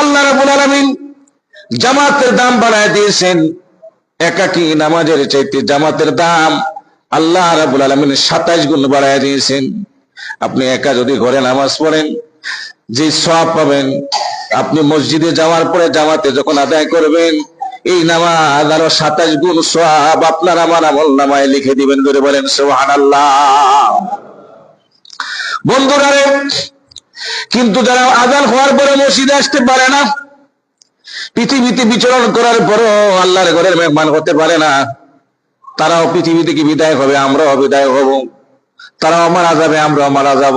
আল্লাহ রাবুল আলমিন জামাতের দাম বাড়ায় দিয়েছেন। একাকি নামাজের চাইতে জামাতের দাম আল্লাহ রাবুল আলমিন সাতাইশ গুণ বাড়ায় দিয়েছেন। আপনি একা যদি ঘরে নামাজ পড়েন, যে সব পাবেন, আপনি মসজিদে যাওয়ার পরে জামাতে যখন আদায় করবেন, এই নামাজ আরও সাতাশ গুণ সব আপনার আমার আমল নামায় লিখে দিবেন ধরে বলেন সোহান আল্লাহ বন্ধুরা কিন্তু যারা আজান হওয়ার পরে মসজিদে আসতে পারে না, পৃথিবীতে বিচরণ করার পরও আল্লাহর ঘরের মেহমান হতে পারে না। তারাও পৃথিবী থেকে বিদায় হবে, আমরাও বিদায় হব। তারাও মারা যাবে আমরাও মারা যাব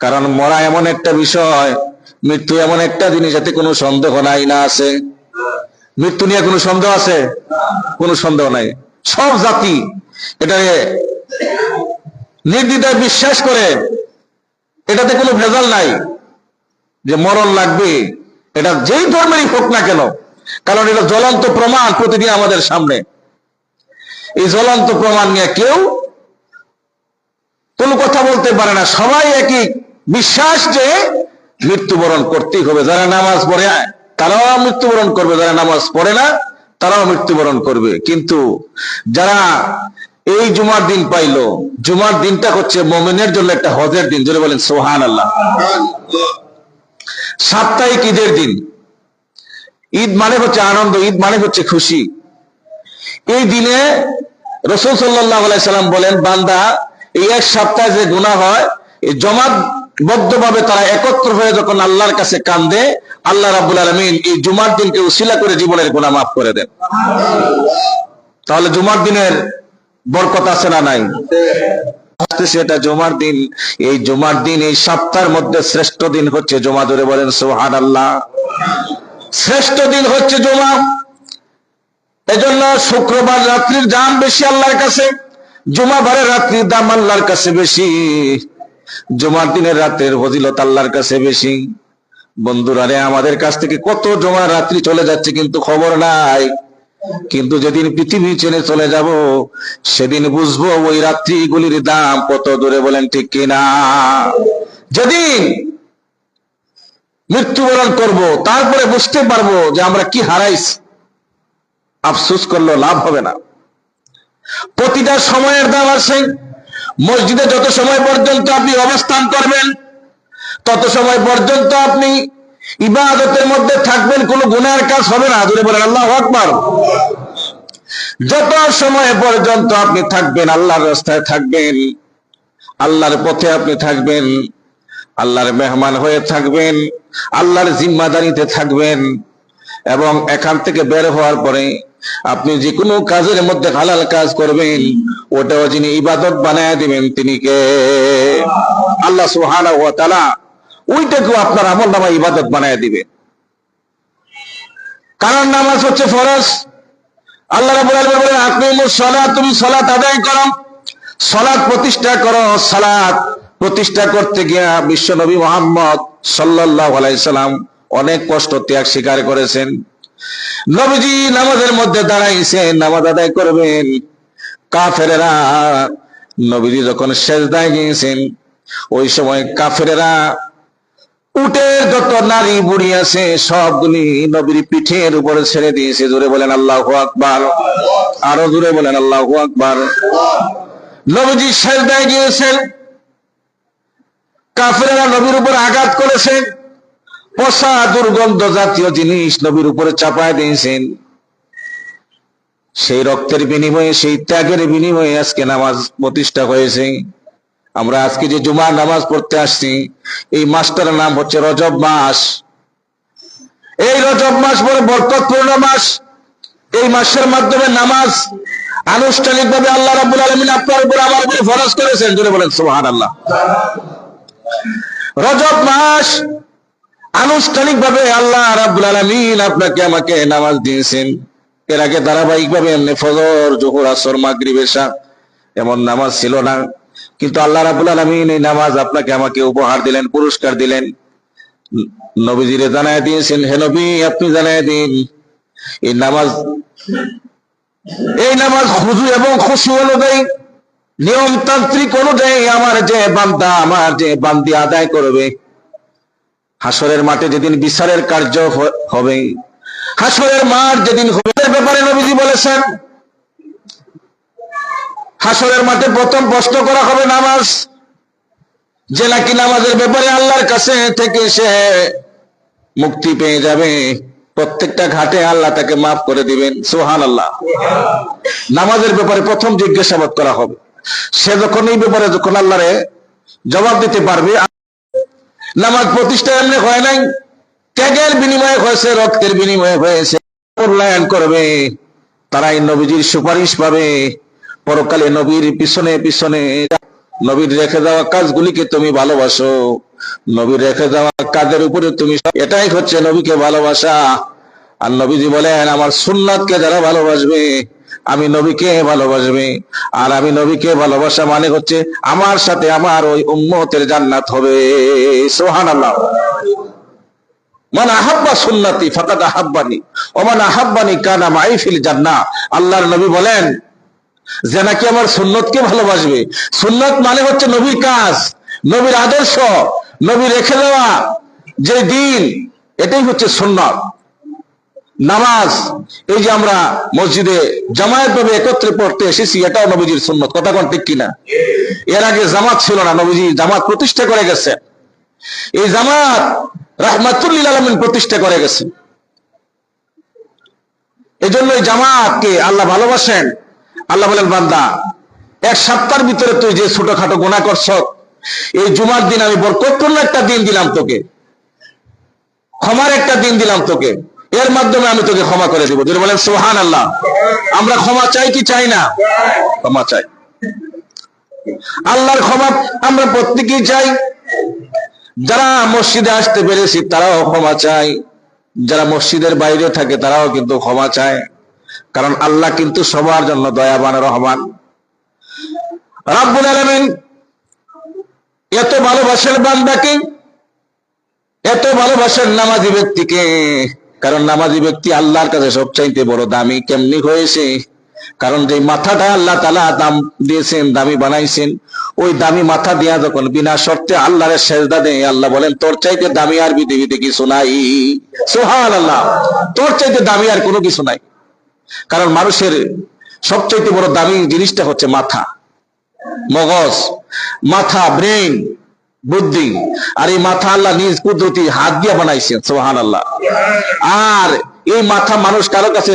কারণ মরা এমন একটা বিষয়, মৃত্যু এমন একটা জিনিস যাতে কোনো সন্দেহ নাই না আছে। মৃত্যু নিয়ে কোনো সন্দেহ আছে? কোনো সন্দেহ নাই। সব জাতি এটাকে নির্দ্বিধায় বিশ্বাস করে এটাতে কোনো ভেজাল নাই যে মরণ লাগবে। এটা যেই ধর্মেরই হোক না কেন, কারণ এটা জ্বলন্ত প্রমাণ প্রতিদিন আমাদের সামনে। এই জ্বলন্ত প্রমাণ নিয়ে কেউ কোনো কথা বলতে পারে না। সবাই একই বিশ্বাস যে মৃত্যুবরণ করতেই হবে। যারা নামাজ পড়ে, তারাও মৃত্যুবরণ করবে। যারা নামাজ পড়ে না, তারাও মৃত্যুবরণ করবে। কিন্তু যারা এই জুমার দিন পাইলো। জুমার দিনটা হচ্ছে মোমেনের জন্য একটা হজের দিন। জোরে বলেন সোহান আল্লাহ সাপ্তাহিক ঈদের দিন। ঈদ মানে হচ্ছে আনন্দ, ঈদ মানে হচ্ছে খুশি। এই দিনে রসুল সাল্লাহ সাল্লাম বলেন, বান্দা, এই এক সপ্তাহে যে গুণা হয়, এই জমাত তারা একত্র হয়ে যখন আল্লাহর কাছে কান্দে, আল্লাহ রাবুল আলমিন এই জুমার দিনকে উশিলা করে জীবনের গুণা মাফ করে দেন। তাহলে জুমার দিনের বরকত আছে না নাই? আসতেছে এটা জুমার দিন। এই জমার দিন, এই সপ্তাহের মধ্যে শ্রেষ্ঠ দিন হচ্ছে জমা। ধরে বলেন সোহান আল্লাহ শ্রেষ্ঠ দিন হচ্ছে জমা। এজন্য শুক্রবার রাত্রির দাম বেশি আল্লাহর কাছে। জুমা বারের রাত্রির দাম আল্লাহর কাছে বেশি। জুমার দিনের রাতের ফজিলত আল্লাহর কাছে বেশি। বন্ধুরা রে, আমাদের কাছ থেকে কত জমা রাত্রি চলে যাচ্ছে কিন্তু খবর নাই। কিন্তু যেদিন পৃথিবী ছেড়ে চলে যাব, সেদিন বুঝব ওই রাত্রিগুলির দাম কত দূরে বলেন ঠিক কিনা। যেদিন মৃত্যুবরণ করব, তারপরে বুঝতে পারব যে আমরা কি হারাইছি। আফসোস করল লাভ হবে না। প্রতিটা সময়ের দাম আছে। মসজিদে যত সময় পর্যন্ত আপনি অবস্থান করবেন, তত সময় পর্যন্ত আপনি ইবাদতের মধ্যে থাকবেন, কোনো গুনার কাজ হবে না। জুড়ে বলেন, আল্লাহ আকবার। যত সময় পর্যন্ত আপনি থাকবেন, আল্লাহর রাস্তায় থাকবেন, আল্লাহর পথে আপনি থাকবেন, আল্লাহর মেহমান হয়ে থাকবেন, আল্লাহর জিম্মাদারিতে থাকবেন, এবং এখান থেকে বের হওয়ার পরে আপনি যে কোনো কাজের মধ্যে হালাল কাজ করবেন, ওটাও যিনি ইবাদত বানায় দিবেন, তিনি কে? আল্লাহ সুহানা ওয়া তাআলা ওইটাকেও আপনার আমল নামা ইবাদত বানায় দিবে। কারণ নামাজ হচ্ছে ফরজ। আল্লাহ সালাত তুমি সালাত আদায় করো। সালাত প্রতিষ্ঠা করো। সালাত প্রতিষ্ঠা করতে গিয়া বিশ্ব নবী মোহাম্মদ সাল্লাম অনেক কষ্ট ত্যাগ স্বীকার করেছেন। নবীজি নামাজের মধ্যে দাঁড়াইছেন, নামাজ আদায় করবেন। কাফেরেরা নবীজি যখন শেষ সেজদায় গিয়েছেন, ওই সময় কাফেরেরা উটের যত নারী বুড়ি আছে, সবগুলি নবীর পিঠের উপরে ছেড়ে দিয়েছে। জোরে বলেন আল্লাহ আকবার। আরও জোরে বলেন আল্লাহ আকবার। নবীজি সেজদায় গিয়েছেন কাফেরেরা নবীর উপর আঘাত করেছেন পশা দুর্গন্ধ জাতীয় জিনিস নবীর উপরে চাপায় দিয়েছেন। সেই রক্তের বিনিময়ে, সেই ত্যাগের বিনিময়ে আজকে নামাজ প্রতিষ্ঠা হয়েছে। আমরা আজকে যে জুমার নামাজ পড়তে আসছি, এই মাসটার নাম হচ্ছে রজব মাস। এই রজব মাস বলে বরকতপূর্ণ মাস। এই মাসের মাধ্যমে নামাজ আনুষ্ঠানিক ভাবে আল্লাহ রাবুল আলমিন আপনার উপর আমার উপরে ফরজ করেছেন। জুড়ে বলেন সুহান আল্লাহ রজব মাস আনুষ্ঠানিক ভাবে আল্লাহ রাব্বুল আলামিন আপনাকে আমাকে নামাজ দিয়েছেন। এর আগে ধারাবাহিক ভাবে এমনি ফজর, জোহর, আসর, মাগরিব, এশা এমন নামাজ ছিল না। কিন্তু আল্লাহ রাব্বুল আলামিন এই নামাজ আপনাকে আমাকে উপহার দিলেন, পুরস্কার দিলেন। নবীজিরে জানায় দিয়েছেন, হে নবী, আপনি জানায় দিন, এই নামাজ এই নামাজ খুজু এবং খুশি অনুযায়ী, নিয়মতান্ত্রিক অনুযায়ী আমার যে বান্দা, আমার যে বান্দি আদায় করবে। হাসরের মাঠে যেদিন বিচারের কার্য হবে হাসরের মাঠ যেদিন হবে ব্যাপারে নবীজি বলেছেন হাসরের মাঠে প্রথম প্রশ্ন করা হবে নামাজ। যে নাকি নামাজের ব্যাপারে আল্লাহর কাছে থেকে সে মুক্তি পেয়ে যাবে। প্রত্যেকটা ঘাটে আল্লাহ তাকে মাফ করে দিবেন। সোহান আল্লাহ নামাজের ব্যাপারে প্রথম জিজ্ঞাসাবাদ করা হবে। সে যখন এই ব্যাপারে যখন আল্লাহরে জবাব দিতে পারবে, নামাজ প্রতিষ্ঠা এমনি হয় নাই। ত্যাগের বিনিময়ে হয়েছে, রক্তের বিনিময়ে হয়েছে। করবে, তারাই নবীজির সুপারিশ পাবে। পরকালে নবীর পিছনে পিছনে নবীর রেখে যাওয়া কাজগুলিকে তুমি ভালোবাসো। নবীর রেখে যাওয়া কাজের উপরে তুমি এটাই হচ্ছে নবীকে ভালোবাসা। আর নবীজি বলেন, আমার সুন্নাতকে যারা ভালোবাসবে, আমি নবীকে ভালোবাসবে। আর আমি নবীকে ভালোবাসা মানে হচ্ছে আমার সাথে আমার ওই উম্মতের জান্নাত হবে। সোহান আল্লাহ মান আহাব্বা সুন্নাতি ফাকাদ আহাব্বানি ওমান আহাব্বানি কানা মাই ফিল জান্নাহ। আল্লাহর নবী বলেন যে নাকি আমার সুন্নতকে ভালোবাসবে। সুন্নত মানে হচ্ছে নবীর কাজ, নবীর আদর্শ নবী রেখে দেওয়া যে দিন, এটাই হচ্ছে সুন্নত। নামাজ, এই যে আমরা মসজিদে জামায়াত ভাবে একত্রে পড়তে এসেছি, এটাও নবীজির সুন্নত, কথা কোন ঠিক কিনা? এর আগে জামাত ছিল না, নবীজি জামাত প্রতিষ্ঠা করে গেছে। এই জামাত রাহমাতুল্লিল আলমিন প্রতিষ্ঠা করে গেছে। এই জন্য এই জামাতকে আল্লাহ ভালোবাসেন। আল্লাহ বলেন, বান্দা, এক সপ্তাহের ভিতরে তুই যে ছোটখাটো গোনা করছ, এই জুমার দিন আমি বরকতপূর্ণ একটা দিন দিলাম তোকে। ক্ষমার একটা দিন দিলাম তোকে। এর মাধ্যমে আমি তোকে ক্ষমা করে দেবো। যদি বলেন সোহান আল্লাহ আমরা ক্ষমা চাই কি চাই না? ক্ষমা চাই। আল্লাহর ক্ষমা আমরা প্রত্যেকেই চাই। যারা মসজিদে আসতে পেরেছি, তারাও ক্ষমা চায়। যারা মসজিদের বাইরে থাকে, তারাও কিন্তু ক্ষমা চায়। কারণ আল্লাহ কিন্তু সবার জন্য দয়াবান, রহমান। রাব্বুল আলামিন এত ভালোবাসেন বান্দাকে, এত ভালোবাসেন নামাজি ব্যক্তিকে, কারণ নামাজি ব্যক্তি আল্লাহর কাছে সবচাইতে বড় দামি কেমনি হয়েছে? কারণ যে মাথাটা আল্লাহ তালা দাম দিয়েছেন, দামি বানাইছেন, ওই দামি মাথা দিয়া যখন বিনা শর্তে আল্লাহরের সেজদা দেয়, আল্লাহ বলেন, তোর চাইতে দামি আর পৃথিবীতে কিছু নাই। সোহান আল্লাহ তোর চাইতে দামি আর কোনো কিছু নাই। কারণ মানুষের সবচাইতে বড় দামি জিনিসটা হচ্ছে মাথা। মগজ, মাথা ব্রেন বুদ্ধি। আর এই মাথা আল্লাহ নিজ কুদরতি হাত দিয়ে বানাইছেন সোহান আল্লাহ আর এই মাথা মানুষ কারও কাছে,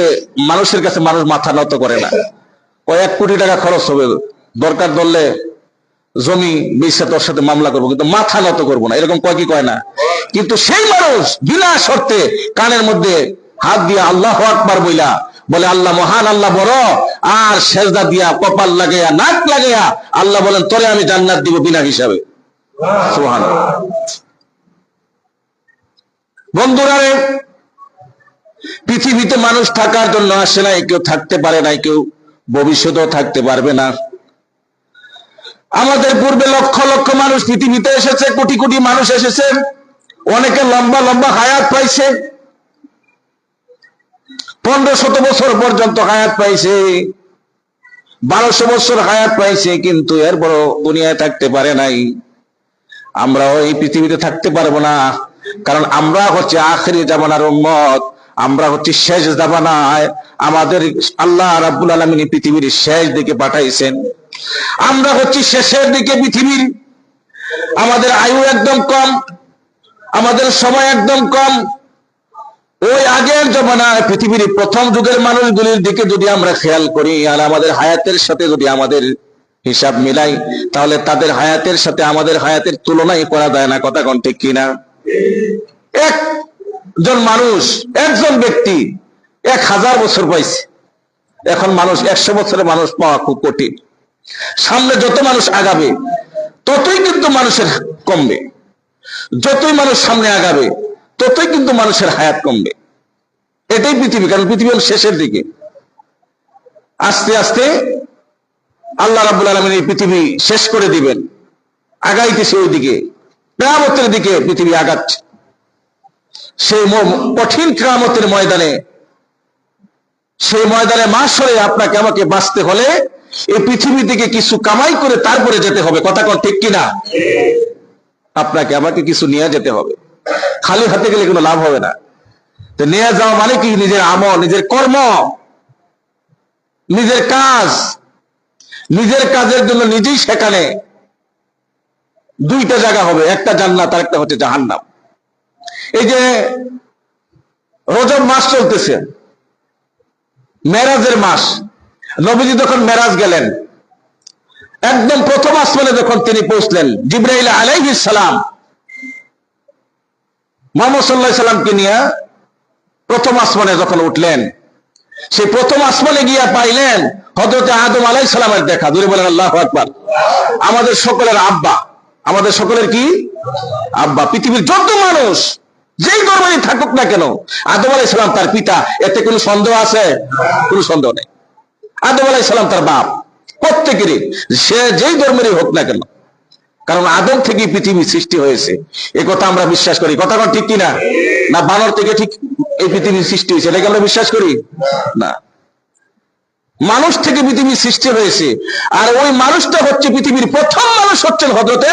মানুষের কাছে মানুষ মাথা নত করে না। কয়েক কোটি টাকা খরচ হবে, দরকার ধরলে জমি বেচে তোর সাথে মামলা করব, কিন্তু মাথা নত করব না। এরকম কয় কি কয় না? কিন্তু সেই মানুষ বিনা শর্তে কানের মধ্যে হাত দিয়ে আল্লাহ আকবার বইলা বলে, আল্লাহ মহান, আল্লাহ বড়। আর সেজদা দিয়া কপাল লাগাইয়া, নাক লাগাইয়া আল্লাহ বলেন, তোরে আমি জান্নাত দিব বিনা হিসাবে। বন্ধুরা পৃথিবীতে মানুষ থাকার জন্য আসে নাই, কেউ থাকতে পারে নাই, কেউ ভবিষ্যতেও থাকতে পারবে না। আমাদের পূর্বে লক্ষ লক্ষ মানুষ পৃথিবীতে এসেছে, কোটি কোটি মানুষ এসেছে। অনেকে লম্বা লম্বা হায়াত পাইছে। পনেরো শত বছর পর্যন্ত হায়াত পাইছে। বারোশো বছর হায়াত পাইছে, কিন্তু এর বড় দুনিয়ায় থাকতে পারে নাই। আমরা এই পৃথিবীতে থাকতে পারব না, কারণ আমরা হচ্ছে আখরি জামানার উম্মত, আমরা হচ্ছে শেষ জামানায় আমাদের আল্লাহ রাব্বুল আলমিন পৃথিবীর শেষ দিকে পাঠাইছেন। আমরা হচ্ছে শেষের দিকে পৃথিবীর, আমাদের আয়ু একদম কম, আমাদের সময় একদম কম আগের জমানায় পৃথিবীর প্রথম যুগের মানুষগুলির দিকে যদি আমরা খেয়াল করি আর আমাদের হায়াতের সাথে যদি আমাদের হিসাব মিলাই, তাহলে তাদের হায়াতের সাথে আমাদের হায়াতের তুলনাই করা যায় না। কথা কোন ঠিক কিনা? একজন মানুষ, একজন ব্যক্তি এক হাজার বছর পাইছে। এখন মানুষ একশো বছরের মানুষ পাওয়া খুব কঠিন। সামনে যত মানুষ আগাবে, ততই কিন্তু মানুষের কমবে। যতই মানুষ সামনে আগাবে, ততই কিন্তু মানুষের হায়াত কমবে। এটাই পৃথিবী, কারণ পৃথিবী হল শেষের দিকে। আস্তে আস্তে আল্লাহ রাবুল আলমিন এই পৃথিবী শেষ করে দিবেন। আগাইতেছে ওই দিকে কেরামতের দিকে পৃথিবী আগাচ্ছে। সেই কঠিন কেরামতের ময়দানে, সেই ময়দানে মাসরে আপনাকে, আমাকে বাঁচতে হলে এই পৃথিবী থেকে কিছু কামাই করে তারপরে যেতে হবে। কথা কন ঠিক কিনা? আপনাকে, আমাকে কিছু নিয়ে যেতে হবে। খালি হাতে গেলে কোনো লাভ হবে না। তো নিয়ে যাওয়া মানে কি? নিজের আমল, নিজের কর্ম, নিজের কাজ। নিজের কাজের জন্য নিজেই সেখানে দুইটা জায়গা হবে, একটা জান্নাত আর একটা হচ্ছে জাহান্নাম। এই যে রজব মাস চলতেছে, মেরাজের মাস। নবীজি যখন মেরাজ গেলেন, একদম প্রথম আসমানে যখন তিনি পৌঁছলেন, জিব্রাইল আলাইহিস সালাম, মোহাম্মদ সাল্লাহ সাল্লামকে নিয়ে প্রথম আসমানে যখন উঠলেন, সেই প্রথম আসমানে গিয়া পাইলেন হজরতে আদম আলাই সালামের দেখা। দূরে বলেন, আল্লাহ আকবার। আমাদের সকলের আব্বা। আমাদের সকলের কি? আব্বা। পৃথিবীর যত মানুষ, যেই ধর্মেই থাকুক না কেন, আদম আলাই সালাম তার পিতা। এতে কোনো সন্দেহ আছে? কোনো সন্দেহ নেই। আদম আলাই সালাম তার বাপ। প্রত্যেকেরই, সে যেই ধর্মেরই হোক না কেন কারণ আদম থেকে পৃথিবী সৃষ্টি হয়েছে। এ কথা আমরা বিশ্বাস করি। কথা ঠিক কিনা? না, বানর থেকে ঠিক এই পৃথিবীর সৃষ্টি হয়েছে, এটাকে আমরা বিশ্বাস করি? না। মানুষ থেকে পৃথিবীর সৃষ্টি হয়েছে, আর ওই মানুষটা হচ্ছে পৃথিবীর প্রথম মানুষ হচ্ছেন হজরতে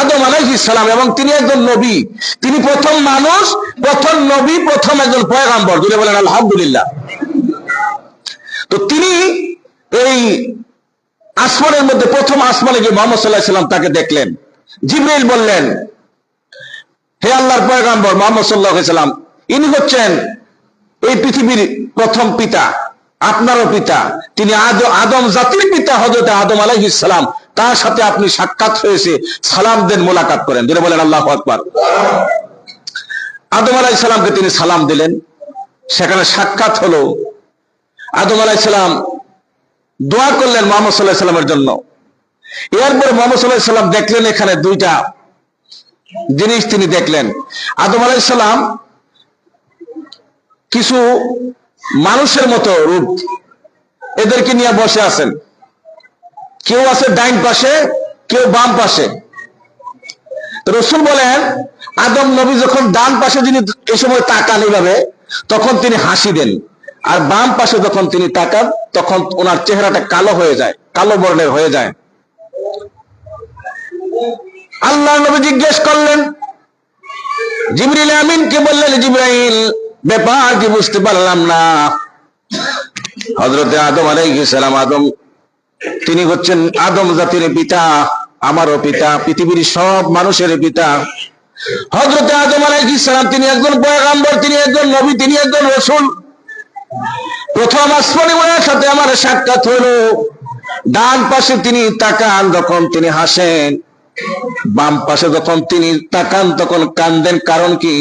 আদম আলাইহিস সালাম, এবং তিনি একজন নবী। তিনি প্রথম মানুষ, প্রথম নবী, প্রথম একজন পয়গাম্বর। দূরে বলেন, আলহামদুলিল্লাহ। তো তিনি এই আসমানের মধ্যে প্রথম আসমানে গিয়ে মোহাম্মদ সাল্লাহ সাল্লাম তাকে দেখলেন। জিব্রাইল বললেন, হে আল্লাহর পয়গাম্বর মোহাম্মদ সাল্লাহ সাল্লাম, ইনি হচ্ছেন এই পৃথিবীর প্রথম পিতা, আপনারও পিতা। তিনি আদ- আদম জাতির পিতা হজরত আদম আলাইহিস সালাম তার সাথে আপনি সাক্ষাৎ হয়েছে। সালাম দেন, মোলাকাত করেন। ধরে বলেন, আল্লাহ আকবার। আদম আলাইহিস সালামকে তিনি সালাম দিলেন। সেখানে সাক্ষাৎ হলো। আদম আলাইহিস সালাম দোয়া করলেন মোহাম্মদ সাল্লাহ সাল্লামের জন্য। এরপর মোহাম্মদ সাল্লাহ সাল্লাম দেখলেন এখানে দুইটা জিনিস তিনি দেখলেন। আদম আলাইসাল্লাম কিছু মানুষের মতো রূপ এদেরকে নিয়ে বসে আছেন। কেউ আছে ডাইন পাশে, কেউ বাম পাশে। রসুল বলেন, আদম নবী যখন ডান পাশে যিনি এই সময় তাকান এইভাবে, তখন তিনি হাসি দেন। আর বাম পাশে যখন তিনি তাকান, তখন ওনার চেহারাটা কালো হয়ে যায়, কালো বর্ণের হয়ে যায়। আল্লাহ নবী জিজ্ঞেস করলেন, জিবরিল আমিনকে বললেন জিব্রাইল? ব্যাপার কি বুঝতে পারলাম না। হজরতে আদম আলাইহিস সালাম, আদম, তিনি হচ্ছেন আদম জাতির পিতা, আমারও পিতা, পৃথিবীর সব মানুষের পিতা। হজরতে আদম আলাইহিস সালাম, তিনি একজন পয়গাম্বর, তিনি একজন নবী, তিনি একজন রসুল। প্রথম আসমানি সাথে আমার সাক্ষাৎ হলো। ডান পাশে তিনি তাকান যখন তিনি হাসেন। বাম পাশে যখন তিনি তাকান তখন কান্দেন, কারণ কি?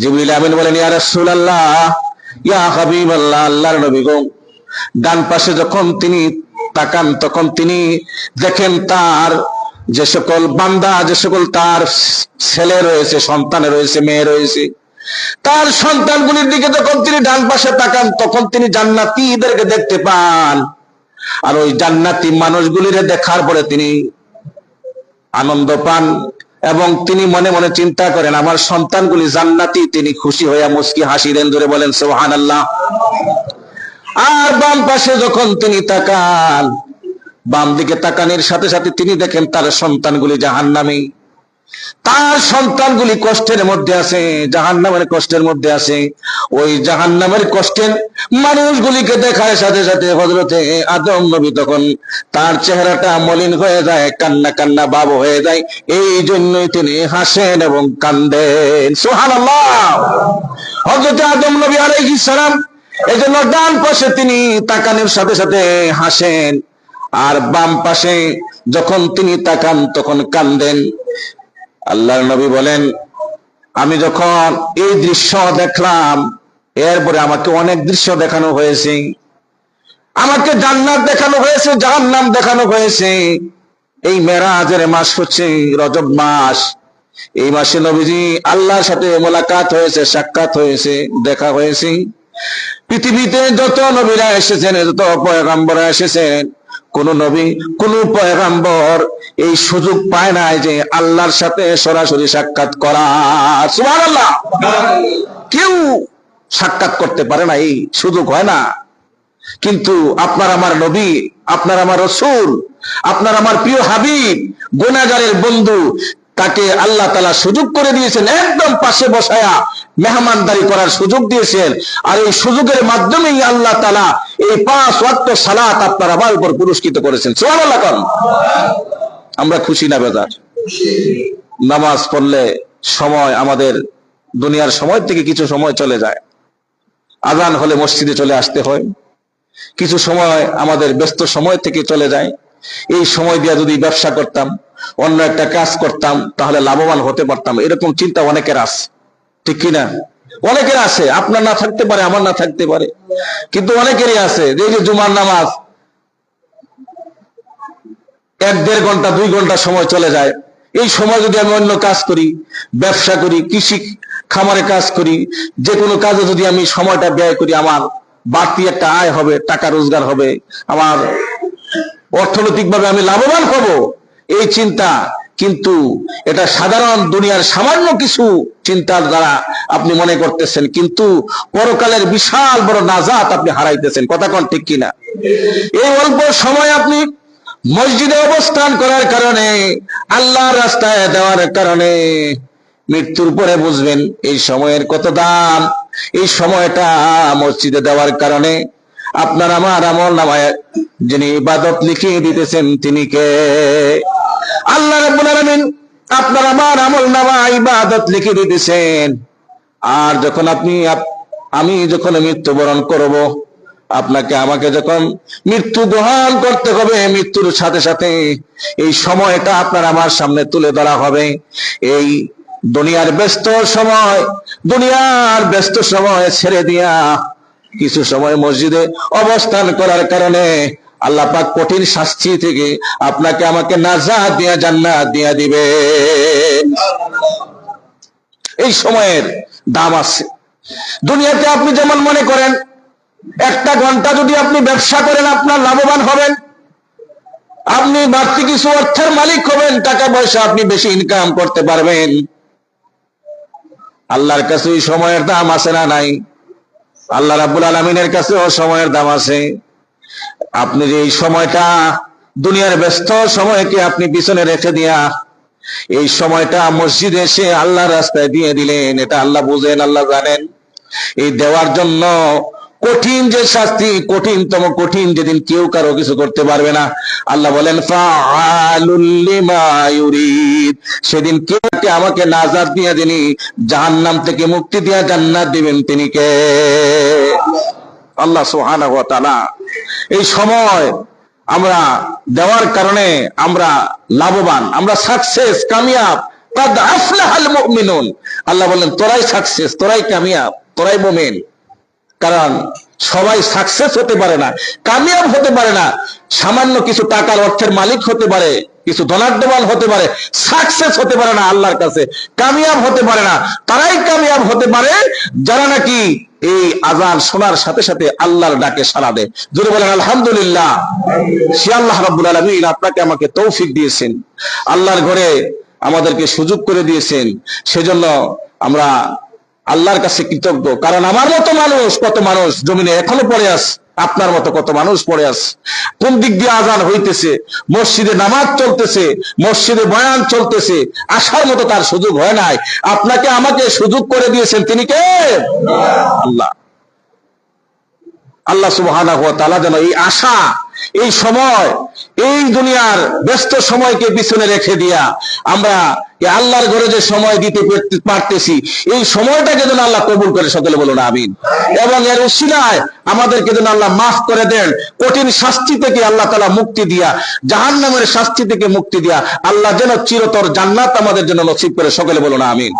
জিবরিল আমিন বলেন, ইয়া রাসূলুল্লাহ, ইয়া হাবিবাল্লাহ, আল্লাহর নবী গো। ডান পাশে যখন তিনি তাকান তখন তিনি দেখেন তার যে সকল বান্দা, যে সকল তার ছেলে রয়েছে, সন্তান রয়েছে, মেয়ে রয়েছে। তার সন্তানগুলির দিকে যখন তিনি ডান পাশে তাকান, তখন তিনি জান্নাতীদেরকে দেখতে পান। আর ওই জান্নাতি মানুষগুলির দেখার পরে তিনি আনন্দ পান এবং তিনি মনে মনে চিন্তা করেন, আমার সন্তানগুলি জান্নাতি, তিনি খুশি হইয়া মুস্কি হাসি দেন ধরে বলেন সোহান আল্লাহ আর বাম পাশে যখন তিনি তাকান বাম দিকে তাকানের সাথে সাথে তিনি দেখেন তার সন্তানগুলি জাহান্নামী। তার সন্তানগুলি কষ্টের মধ্যে আছে, জাহান্নামের কষ্টের মধ্যে আছে। ওই জাহান্নামের কষ্টের মানুষগুলিকে দেখার সাথে সাথে হজরতে আদম নবী তখন তার চেহারাটা মলিন হয়ে যায়, কান্না কান্না বাব হয়ে যায়। এই জন্যই তিনি হাসেন এবং কান্দেন। সোহান হজরতে আদম নবী আলাইহিস সালাম এই জন্য ডান পাশে তিনি তাকানের সাথে সাথে হাসেন। আর বাম পাশে যখন তিনি তাকান তখন কান্দেন। আল্লাহর নবী বলেন, আমি যখন এই দৃশ্য দেখলাম, এরপরে আমাকে অনেক দৃশ্য দেখানো হয়েছে। আমাকে জান্নাত দেখানো হয়েছে, জাহান্নাম দেখানো হয়েছে। এই মেরাজের মাস হচ্ছে রজব মাস। এই মাসে নবীজি আল্লাহর সাথে মোলাকাত হয়েছে, সাক্ষাৎ হয়েছে, দেখা হয়েছে। পৃথিবীতে যত নবীরা এসেছেন, যত পয়গাম্বরা এসেছেন কোন নবী, কোন পয়গাম্বর এই সুযোগ পায় নাই যে আল্লাহর সাথে সরাসরি সাক্ষাৎ করা। সুবহানাল্লাহ! কেউ সাক্ষাৎ করতে পারে না, এই সুযোগ হয় না। কিন্তু আপনার আমার নবী, আপনার আমার রসুল, আপনার আমার প্রিয় হাবিব গুনাগারের বন্ধু তাকে আল্লাহ তালা সুযোগ করে দিয়েছেন, একদম পাশে বসায়া মেহমানদারি করার সুযোগ দিয়েছেন। আর এই সুযোগের মাধ্যমেই আল্লাহ তালা এই পাঁচ ওয়াক্ত সালাত আপনার আমার উপর পুরস্কৃত করেছেন। সুবহানাল্লাহ কন। আমরা খুশি না বেজার? নামাজ পড়লে সময় আমাদের দুনিয়ার সময় থেকে কিছু সময় চলে যায়। আজান হলে মসজিদে চলে আসতে হয়। কিছু সময় আমাদের ব্যস্ত সময় থেকে চলে যায়। এই সময় দিয়ে যদি ব্যবসা করতাম অন্য একটা কাজ করতাম, তাহলে লাভবান হতে পারতাম। এরকম চিন্তা অনেকের আছে। ঠিক কিনা? অনেকের আছে। আপনার না থাকতে পারে, আমার না থাকতে পারে। কিন্তু অনেকেরই আছে। যে যে জুমার নামাজ, এক দেড় ঘণ্টা, দুই ঘণ্টা সময় চলে যায়। এই সময় যদি আমি অন্য কাজ করি, ব্যবসা করি, কৃষি খামারে কাজ করি, যে কোনো কাজে যদি আমি সময়টা ব্যয় করি, আমার বাড়তি একটা আয় হবে, টাকা রোজগার হবে, আমার অর্থনৈতিকভাবে আমি লাভবান হব। এই চিন্তা কিন্তু এটা সাধারণ দুনিয়ার সামান্য কিছু চিন্তার দ্বারা আপনি মনে করতেছেন, কিন্তু পরকালের বিশাল বড় নাজাত আপনি হারাইতেছেন। কথা কোন ঠিক কিনা? এই অল্প সময় আপনি মসজিদে অবস্থান করার কারণে, আল্লাহর রাস্তায় দেওয়ার কারণে মৃত্যুর পরে বুঝবেন, এই সময়ের কত দাম? এই সময়টা মসজিদে দেওয়ার কারণে আপনার আমার আমল নামায় যিনি ইবাদত লিখিয়ে দিতেছেন, তিনি কে? আল্লাহ আপনার আমার আমল নামা ইবাদত লিখে দিতেছেন। আর যখন আপনি আপ- আমি যখন মৃত্যুবরণ করব, আপনাকে আমাকে যখন মৃত্যু গ্রহণ করতে হবে, মৃত্যুর সাথে সাথে এই সময়টা আপনার আমার সামনে তুলে ধরা হবে। এই দুনিয়ার ব্যস্ত সময়, দুনিয়ার ব্যস্ত সময় ছেড়ে দিয়া কিছু সময় মসজিদে অবস্থান করার কারণে আল্লাহ পাক কঠিন শাস্তি থেকে আপনাকে আমাকে নাজাত দিয়া, জান্নাত দিয়া দিবে। এই সময়ের দাম আছে। দুনিয়াতে আপনি যেমন মনে করেন, একটা ঘণ্টা যদি আপনি ব্যবসা করেন, আপনার লাভবান হবেন। আপনি বাড়তি কিছু অর্থের মালিক হবেন, টাকা পয়সা আপনি বেশি ইনকাম করতে পারবেন। আল্লাহর কাছে সময়ের দাম আছে না নাই? আল্লাহ রাবুল আলমিনের কাছেও সময়ের দাম আছে। আপনি যে এই সময়টা দুনিয়ার ব্যস্ত সময়কে আপনি পিছনে রেখে দিয়া এই সময়টা মসজিদে এসে আল্লাহ রাস্তায় দিয়ে দিলেন, এটা আল্লাহ বুঝেন, আল্লাহ জানেন। এই দেওয়ার জন্য কঠিন যে শাস্তি, কঠিনতম কঠিন যেদিন কেউ কারও কিছু করতে পারবে না। আল্লাহ বলেন সেদিন কে আমাকে নাজাত দিয়ে যিনি জাহান্নাম থেকে মুক্তি দিয়া জান্নাত দিবেন, তিনি কে? আল্লাহ তাআলা। এই সময় আমরা দেওয়ার কারণে আমরা লাভবান, আমরা সাকসেস কামিয়াব। আল্লাহ বলেন, তোরাই সাকসেস তোরাই কামিয়াব, তোরাই মুমিন। কারণ সবাই সাকসেস হতে পারে না, কামিয়াব হতে পারে না, সামান্য কিছু টাকার অর্থের মালিক হতে পারে, কিছু ধনাঢ্যবান হতে পারে সাকসেস হতে পারে না আল্লাহর কাছে, কামিয়াব হতে পারে না, তারাই কামিয়াব হতে পারে, যারা নাকি এই আজান শোনার সাথে সাথে আল্লাহর ডাকে সারা দেয়। জোরে বলেন, আলহামদুলিল্লাহ, সে আল্লাহ রাব্বুল আলামিন আপনাকে আমাকে তৌফিক দিয়েছেন, আল্লাহর ঘরে আমাদেরকে সুযোগ করে দিয়েছেন, সেজন্য আমরা আল্লাহর কাছে কৃতজ্ঞ। কারণ আমার মতো মানুষ কত মানুষ জমিনে এখনও পড়ে আস, আপনার মতো কত মানুষ পড়ে আস। কোন দিক দিয়ে আজান হইতেছে? মসজিদে নামাজ চলতেছে, মসজিদে বয়ান চলতেছে, আসার মতো তার সুযোগ হয় নাই। আপনাকে আমাকে সুযোগ করে দিয়েছেন তিনি কে? আল্লাহ। আল্লাহ তাআলা যেন এই আশা এই সময়, এই দুনিয়ার ব্যস্ত সময়কে পিছনে রেখে দিয়া আমরা আল্লাহর ঘরে যে সময় দিতে পারতেছি, এই সময়টাকে যেন আল্লাহ কবুল করে সকলে বলুন, আমিন। এবং এর উশিলায় আমাদেরকে যেন আল্লাহ মাফ করে দেন, কঠিন শাস্তি থেকে আল্লাহ তালা মুক্তি দিয়া, জাহান্নামের শাস্তি থেকে মুক্তি দিয়া, আল্লাহ যেন চিরতর জান্নাত আমাদের জন্য নসিব করে সকলে বলুন, আমিন।